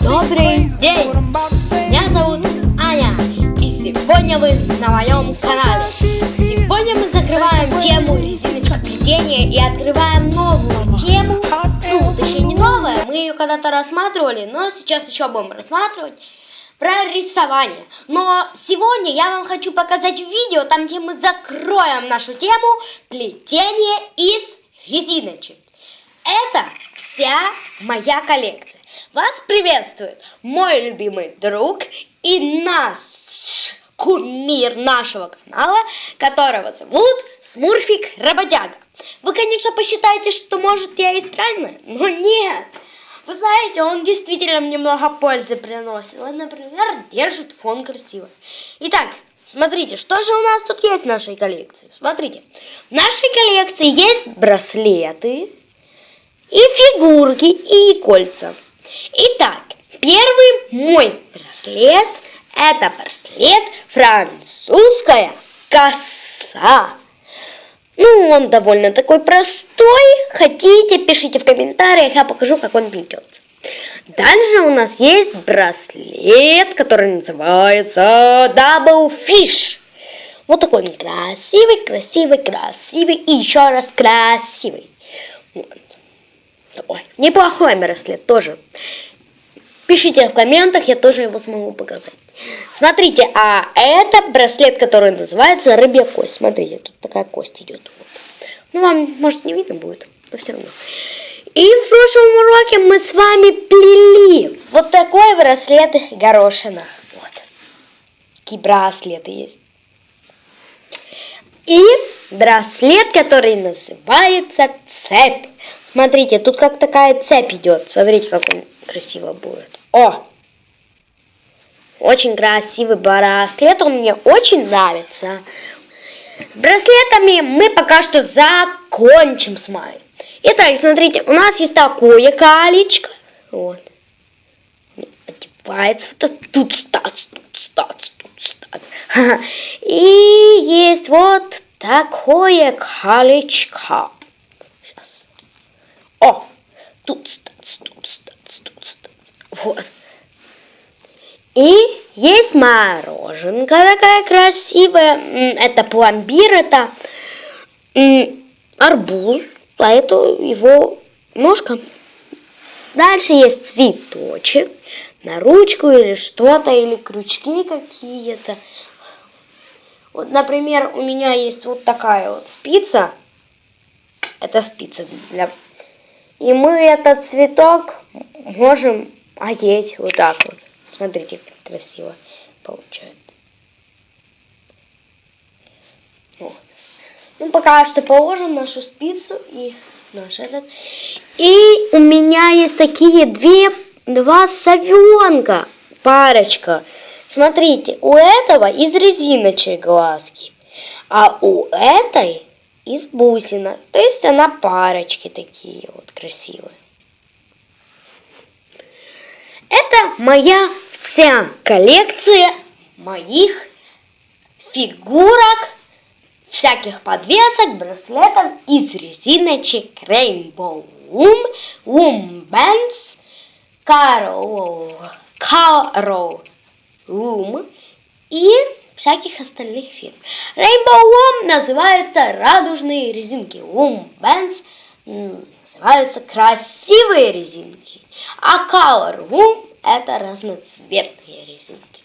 Добрый день! Меня зовут Аня, и сегодня вы на моем канале. Сегодня мы закрываем тему резиночка плетения и открываем новую тему. Ну, точнее не новая, мы ее когда-то рассматривали, но сейчас еще будем рассматривать про рисование. Но сегодня я вам хочу показать видео, там где мы закроем нашу тему плетение из резиночек. Это вся моя коллекция. Вас приветствует мой любимый друг и наш кумир нашего канала, которого зовут Смурфик Работяга. Вы, конечно, посчитаете, что, может, я и странная, но нет. Вы знаете, он действительно мне много пользы приносит. Вот, например, держит фон красиво. Итак, смотрите, что же у нас тут есть в нашей коллекции? Смотрите, в нашей коллекции есть браслеты, фигурки, и кольца. Итак, первый мой браслет – это браслет французская коса. Ну, он довольно такой простой. Хотите, пишите в комментариях, я покажу, как он плетется. Дальше у нас есть браслет, который называется Double Fish. Вот такой он красивый, красивый, красивый и еще раз красивый. Вот. Ой, неплохой браслет тоже. Пишите в комментах, я тоже его смогу показать. Смотрите, а это браслет, который называется рыбья кость. Смотрите, тут такая кость идет. Вот. Ну, вам, может, не видно будет, но все равно. И в прошлом уроке мы с вами плели вот такой браслет горошина. Вот. Такие браслеты есть. И браслет, который называется цепь. Смотрите, тут как такая цепь идет. Смотрите, как он красиво будет. О! Очень красивый браслет, он мне очень нравится. С браслетами мы пока что закончим с вами. Итак, смотрите, у нас есть такое колечко. Вот. Одевается вот тут стац, тут стац, тут стац. И есть вот такое колечко. О, тут тут стац, тут стац. Вот. И есть мороженка такая красивая. Это пломбир, это арбуз, а это его ножка. Дальше есть цветочек на ручку или что-то, или крючки какие-то. Вот, например, у меня есть вот такая вот спица. Это спица для... И мы этот цветок можем одеть вот так вот. Смотрите, как красиво получается. Вот. Ну, пока что положим нашу спицу и наш этот. И у меня есть такие две, два совенка, парочка. Смотрите, у этого из резиночек глазки, а у этой из бусина. То есть она парочки такие вот красивые. Это моя вся коллекция моих фигурок, всяких подвесок, браслетов из резиночек Rainbow Loom, Loom Bands, Caro, Caro Loom и всяких остальных фирм. Rainbow Loom называется радужные резинки. Loom Bands называются красивые резинки. А Color Room это разноцветные резинки.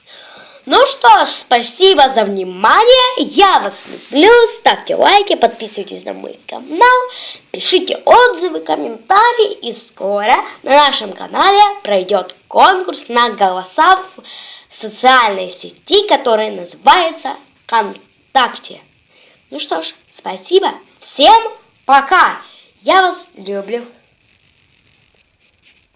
Ну что ж, спасибо за внимание. Я вас люблю. Ставьте лайки, подписывайтесь на мой канал, пишите отзывы, комментарии. И скоро на нашем канале пройдет конкурс на голоса социальной сети, которая называется ВКонтакте. Ну что ж, спасибо. Всем пока. Я вас люблю.